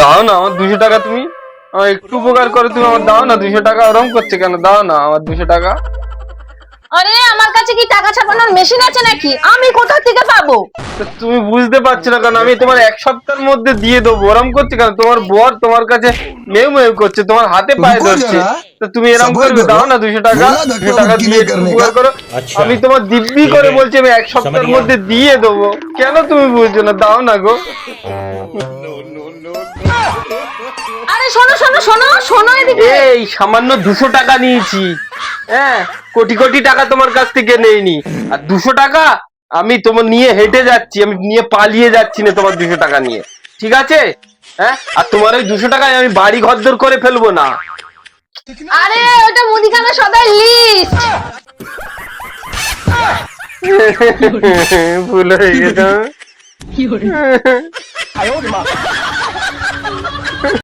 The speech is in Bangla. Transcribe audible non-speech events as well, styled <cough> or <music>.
দাও না, আমার দুশো টাকা তুমি। আমার একটু উপকার করে, তুমি আমার দাও না দুশো টাকা ওরম করছে কেন? দাও না, আমার দুশো টাকা। আরে আমার কাছে কি টাকা ছাপানোর মেশিন আছে নাকি? আমি কোথা থেকে পাবো? তুমি বুঝতে পারছ না কারণ আমি তোমার এক সপ্তাহের মধ্যে দিয়ে দেবো। ওরম করছি কারণ তোমার বর তোমার কাছে মেউ মেউ করছে তোমার হাতে পায়ে ধরছে। তুমি এরকম করবে? দাও না দুশো টাকা। দুশো টাকা দিয়ে করো। আমি তোমার দিব্যি করে বলছি আমি এক সপ্তাহের মধ্যে দিয়ে দেবো। কেন তুমি বুঝছ না? দাও না গো। আরে শোনো শোনো শোনো শোনো এদিকে। এই সামান্য দুশো টাকা নিয়েছি। হ্যাঁ কোটি কোটি টাকা তোমার কাছ থেকে নেইনি। আর দুশো টাকা আমি তোমার নিয়ে হেঁটে যাচ্ছি আমি নিয়ে পালিয়ে যাচ্ছি না তোমার দুশো টাকা নিয়ে। ঠিক আছে? হ্যাঁ? আর তোমার ওই দুশো টাকায় আমি বাড়ি ঘরদর করে ফেলব না। আরে ওটা মুদিখানা সদাই লিস্ট <laughs> ভুল হয়ে গেছে। <laughs>